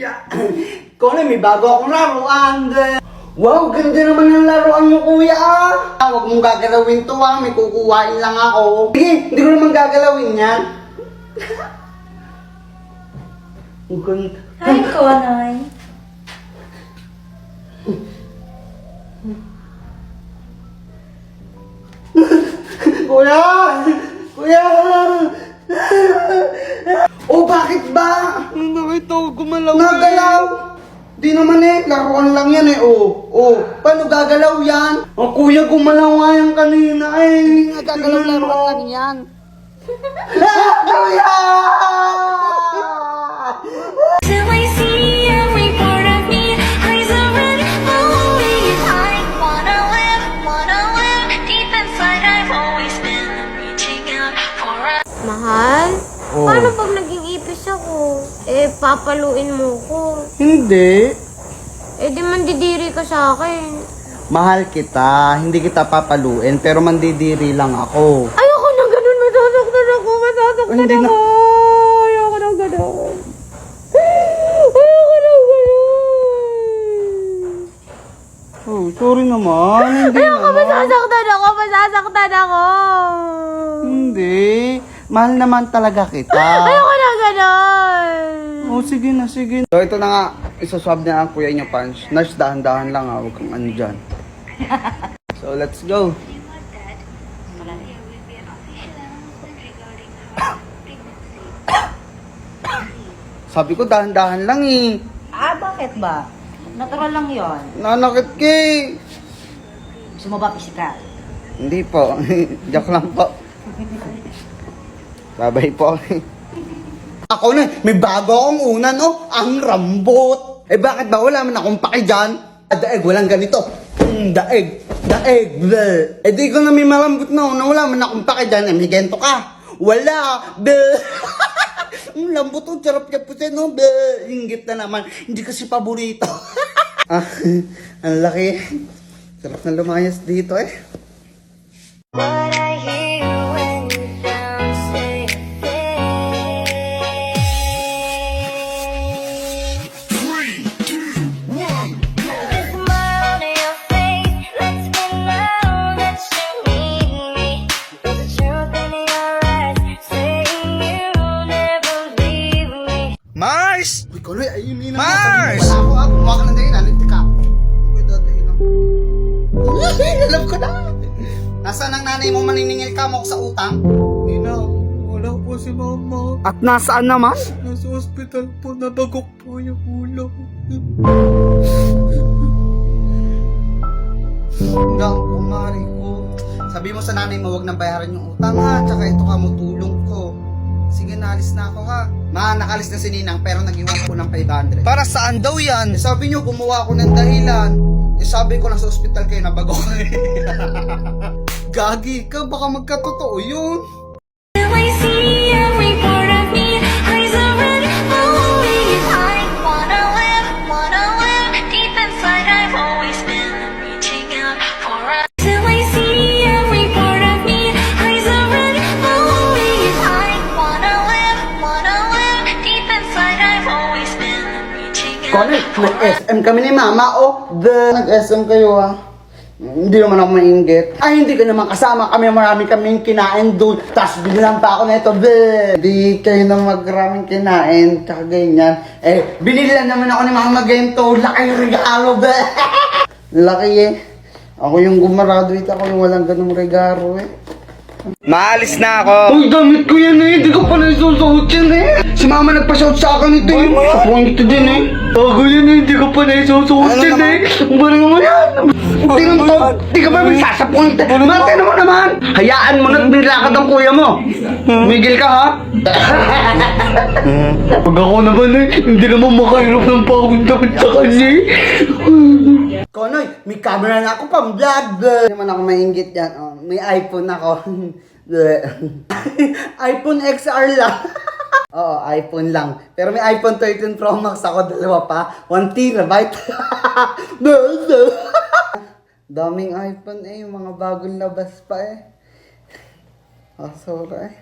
Kuya, may bago akong laruan. Wow, ganda naman ng laruan mo, kuya. ah. Ah, Huwag mong gagalawin to, ah. May kukuhain lang ako. Sige, hindi ko naman gagalawin yan. Ang ganda. Hi, Konoy. Kuya! Kuya! Oh, bakit ba? Ko gumalaw Nagalaw! Di naman eh, laruan lang yan eh, oh. Oh, paano gagalaw yan? Oh, kuya, gumalaw nga yan kanina eh. Nagagalaw laruan lang yan. ah, kuya! Till I see every part of me Eyes already flowing I wanna live, wanna live Deep inside I've always been Reaching out for a Mahal? Oh. Paano pag naging ipis ako? Eh, papaluin mo ko. Hindi. Eh, di mandidiri ka sa akin. Mahal kita, hindi kita papaluin, pero mandidiri lang ako. Ayoko na ganun, masasaktan ako, masasaktan Hindi na- ako. Ayoko na ganun. Ayoko na ganun. Oh, sorry naman. Hindi Ayoko, masasaktan ako, masasaktan ako. Hindi. Mahal naman talaga kita. Ayoko na ganun. Oh, sige na, sige na. So, ito na nga. Isaswab na ang kuya niyo punch. Nurse, dahan-dahan lang ha. Huwag kang ano dyan. so, let's go. Sabi ko, dahan-dahan lang eh. Ah, bakit ba? Natural lang yon. Nanakit ka eh. Gusto mo ba physical? Hindi po. Joke lang po. Babay po. Ako na, may bago akong unan, oh. Ang rambot. Eh bakit ba wala man akong paki dyan? Ah, Daig, walang ganito. Mm, daig, daig, bleh. Eh di ko na may malambot na, na wala man akong paki dyan. Eh, may gento ka. Wala, bleh. Ang lambot oh, charap niya puti, no? Bleh. Inggit na naman. Hindi kasi paborito. ah, ang laki. Sarap na lumayas dito eh. Koloy, ayun na. Mars! Wala ako. Kumuha ka ng dahilan. Hindi ka. Uy, dadahin lang. Uy, alam ko na. Nasaan ang nanay mo maniningil ka mo sa utang? Ina, wala po si mama. At nasaan naman? Nasa ospital po, nabagok po yung ulo. Wala ang kumari ko. Sabi mo sa nanay mo, huwag nang bayaran yung utang ha. Tsaka ito ka mo tulong ko. Sige, naalis na ako ha. Ma, nakalis na si Ninang pero nag-iwan ko ng 500. Para saan daw yan? Eh, sabi niyo, gumawa ako ng dahilan. Eh, sabi ko, nasa ospital kayo, nabago ko. Gagi ka, baka magkatotoo yun. Connect, nag-SM kami ni Mama, oh. The, nag-SM kayo, ah. Hindi naman ako mainggit. Ay, hindi ka naman kasama kami. Marami kaming kinain doon. Tapos binilang pa ako na ito. Be, di kayo na magraming kinain. Tsaka ganyan. Eh, binilan naman ako ni Mama Gento. Laki regalo, be. Laki eh. Ako yung gumaraduate ako yung walang ganong regalo eh. Maalis na ako. Uy, damit ko yan eh. Hindi ko pa nasusuot yan eh. Si mama nagpa-shout sa akin ito eh. Ako ito din eh. Bago yan eh. Hindi ko pa nasusuot Ano yan naman? eh. Ang bari mo yan. Tingnan to. Hindi ka ba may sasapunin? Mate mo naman. Hayaan mo na't nilakad ang kuya mo. Migil ka ha. Pag ako naman eh. Hindi naman makahirap ng pagod damit sa kanya eh. Konoy, may camera na ako pang vlog. Hindi naman ako mainggit yan. Oh, may iPhone ako. iPhone XR lang. Oo, iPhone lang. Pero may iPhone 13 Pro Max ako, dalawa pa. 1 terabyte. Daming iPhone eh, yung mga bagong labas pa eh. Oh, sorry.